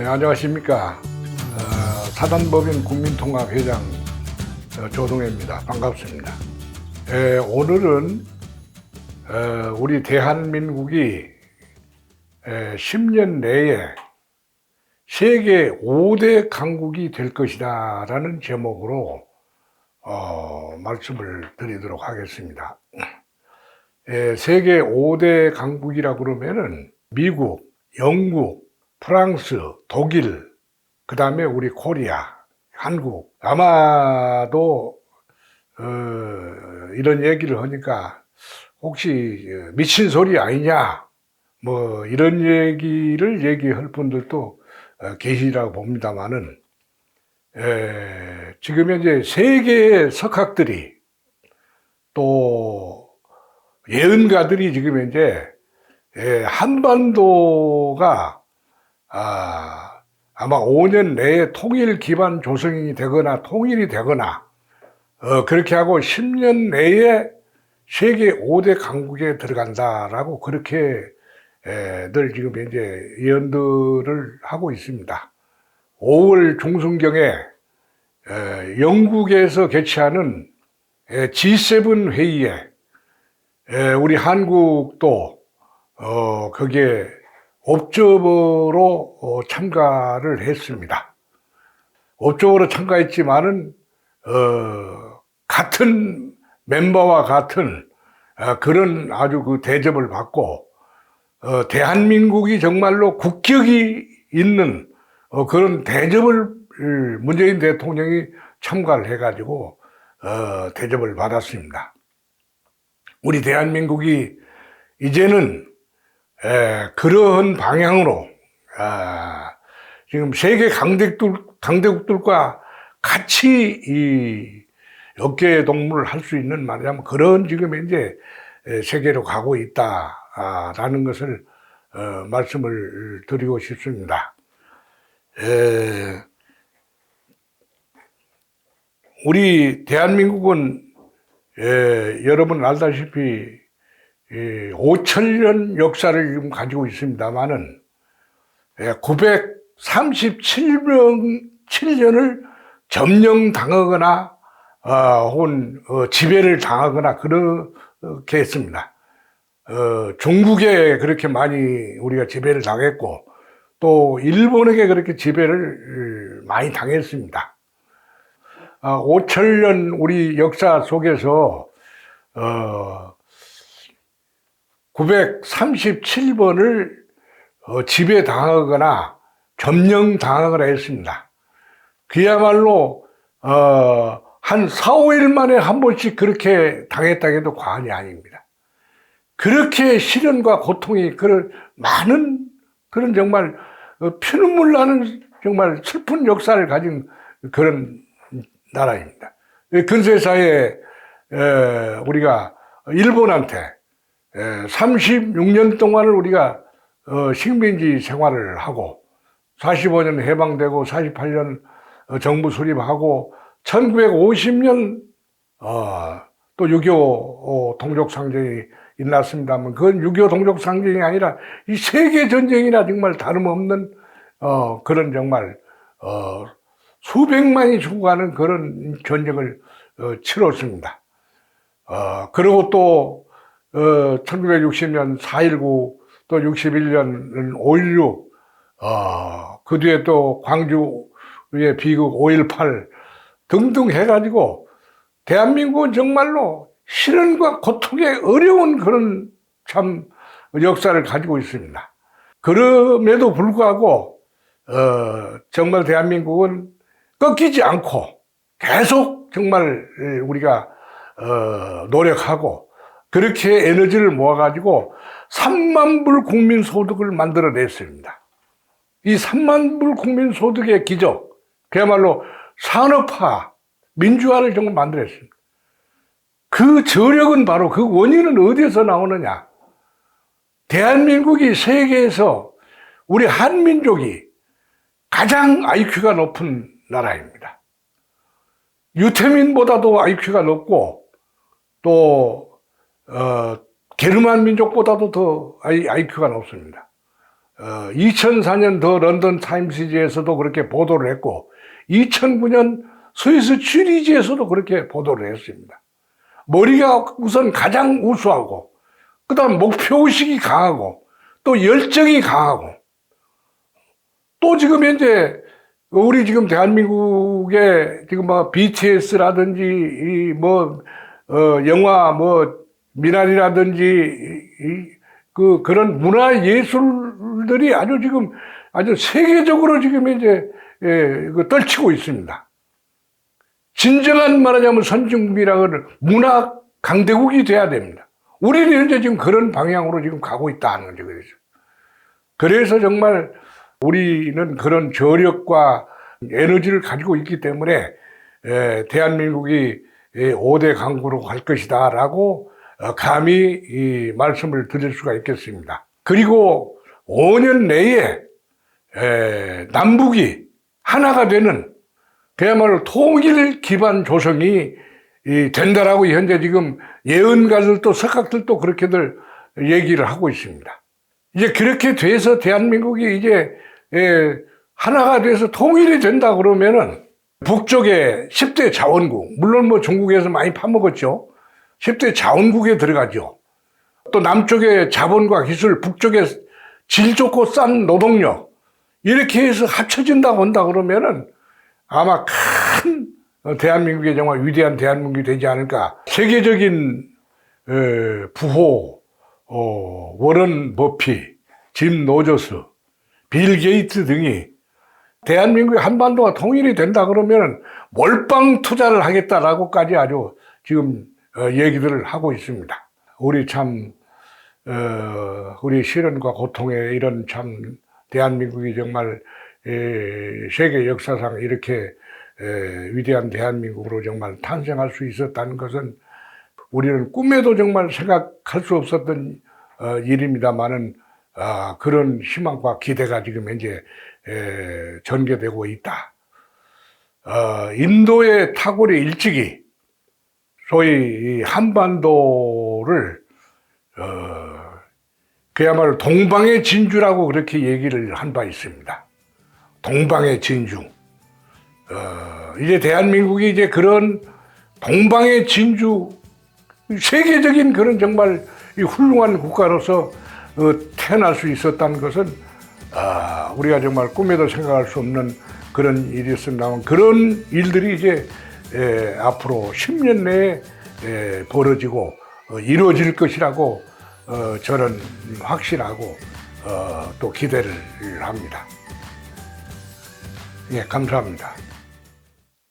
네, 안녕하십니까. 어, 사단법인 국민통합회장 어, 조동혜입니다. 반갑습니다. 에, 오늘은 어, 우리 대한민국이 에, 10년 내에 세계 5대 강국이 될 것이다 라는 제목으로 어, 말씀을 드리도록 하겠습니다. 에, 세계 5대 강국이라 그러면은 미국, 영국, 프랑스, 독일, 그 다음에 우리 코리아, 한국. 아마도, 어, 이런 얘기를 하니까 혹시 어, 미친 소리 아니냐, 뭐, 이런 얘기를 얘기할 분들도 어, 계시라고 봅니다만은, 에, 지금 현재 세계의 석학들이 또 예언가들이 지금 현재 에, 한반도가 아, 아마 5년 내에 통일 기반 조성이 되거나 통일이 되거나 어, 그렇게 하고 10년 내에 세계 5대 강국에 들어간다라고 그렇게 에, 늘 지금 현재 예언들을 하고 있습니다. 5월 중순경에 에, 영국에서 개최하는 에, G7 회의에 에, 우리 한국도 어, 거기에 옵저버로 어, 참가를 했습니다. 옵저버로 참가했지만은 어, 같은 멤버와 같은 어, 그런 아주 그 대접을 받고 어, 대한민국이 정말로 국격이 있는 어, 그런 대접을 문재인 대통령이 참가를 해가지고 어, 대접을 받았습니다. 우리 대한민국이 이제는 에, 그러한 방향으로 아, 지금 세계 강대국들, 강대국들과 같이 이 어깨 동무를 할수 있는 말하자면 그런 지금 이제 에, 세계로 가고 있다라는 것을 어, 말씀을 드리고 싶습니다. 에, 우리 대한민국은 에, 여러분 알다시피 5천년 역사를 지금 가지고 있습니다만은 937년 7년을 점령당하거나 어, 혹은 어, 지배를 당하거나 그렇게 했습니다. 어, 중국에 그렇게 많이 우리가 지배를 당했고 또 일본에게 그렇게 지배를 많이 당했습니다. 아, 5천년 우리 역사 속에서 어, 937번을 어, 지배당하거나 점령당하거나 했습니다. 그야말로 어, 한 4, 5일 만에 한 번씩 그렇게 당했다고 해도 과언이 아닙니다. 그렇게 시련과 고통이 그런 많은 그런 정말 어, 피눈물 나는 정말 슬픈 역사를 가진 그런 나라입니다. 근세사에 우리가 일본한테 36년 동안을 우리가 어, 식민지 생활을 하고 45년 해방되고 48년 어, 정부 수립하고 1950년 어, 또6.25 동족상쟁이 일어났습니다만 그건 6.25 동족상쟁이 아니라 이 세계 전쟁이나 정말 다름없는 그런 정말 수백만이 죽어가는 그런 전쟁을 치렀습니다. 그리고 또 어, 1960년 4.19, 또 61년은 5.16, 어, 그 뒤에 또 광주의 비극 5.18 등등 해가지고 대한민국은 정말로 시련과 고통의 어려운 그런 참 역사를 가지고 있습니다. 그럼에도 불구하고, 어, 정말 대한민국은 꺾이지 않고 계속 정말 우리가, 어, 노력하고 그렇게 에너지를 모아가지고 3만 불 국민 소득을 만들어냈습니다. 이 3만 불 국민 소득의 기적, 그야말로 산업화, 민주화를 정말 만들었습니다. 그 저력은 바로 그 원인은 어디에서 나오느냐? 대한민국이 세계에서 우리 한민족이 가장 IQ가 높은 나라입니다. 유태민보다도 IQ가 높고 또 어, 게르만 민족보다도 더 IQ가 높습니다. 어, 2004년 더 런던 타임스지에서도 그렇게 보도를 했고 2009년 스위스 취리지에서도 그렇게 보도를 했습니다. 머리가 우선 가장 우수하고 그 다음 목표 의식이 강하고 또 열정이 강하고 또 지금 현재 우리 지금 대한민국의 지금 뭐 BTS라든지 이뭐 어, 영화 뭐 미나리라든지 이, 그 그런 문화 예술들이 아주 지금 아주 세계적으로 지금 이제 예, 그 떨치고 있습니다. 진정한 말하자면 선진국이라는 문화 강대국이 돼야 됩니다. 우리는 현재 지금 그런 방향으로 지금 가고 있다는 거죠. 그래서. 정말 우리는 그런 저력과 에너지를 가지고 있기 때문에 에, 대한민국이 5대 강국으로 갈 것이다 라고 어, 감히 이 말씀을 드릴 수가 있겠습니다. 그리고 5년 내에 에, 남북이 하나가 되는 그야말로 통일 기반 조성이 이 된다라고 현재 지금 예언가들도 석학들도 그렇게들 얘기를 하고 있습니다. 이제 그렇게 돼서 대한민국이 이제 예, 하나가 돼서 통일이 된다 그러면은 북쪽에 10대 자원국, 물론 뭐 중국에서 많이 파먹었죠. 10대 자원국에 들어가죠. 또 남쪽에 자본과 기술, 북쪽에 질 좋고 싼 노동력, 이렇게 해서 합쳐진다고 한다 그러면은 아마 큰 대한민국이 정말 위대한 대한민국이 되지 않을까. 세계적인 에, 부호, 어, 워런 버피, 짐 노저스, 빌 게이트 등이 대한민국의 한반도가 통일이 된다 그러면 몰빵 투자를 하겠다라고까지 아주 지금 어, 얘기들을 하고 있습니다. 우리 참 어, 우리 시련과 고통의 이런 참 대한민국이 정말 에, 세계 역사상 이렇게 에, 위대한 대한민국으로 정말 탄생할 수 있었다는 것은 우리는 꿈에도 정말 생각할 수 없었던 어, 일입니다만은 아, 그런 희망과 기대가 지금 현재 에, 전개되고 있다. 어, 인도의 타골이 일찍이 소위 이 한반도를 어, 그야말로 동방의 진주라고 그렇게 얘기를 한 바 있습니다. 동방의 진주. 어, 이제 대한민국이 이제 그런 동방의 진주, 세계적인 그런 정말 이 훌륭한 국가로서 어, 태어날 수 있었다는 것은 아, 우리가 정말 꿈에도 생각할 수 없는 그런 일이었습니다만 그런 일들이 이제 에, 앞으로 10년 내에 에, 벌어지고 어, 이루어질 것이라고 어, 저는 확신하고 어, 또 기대를 합니다. 예, 감사합니다.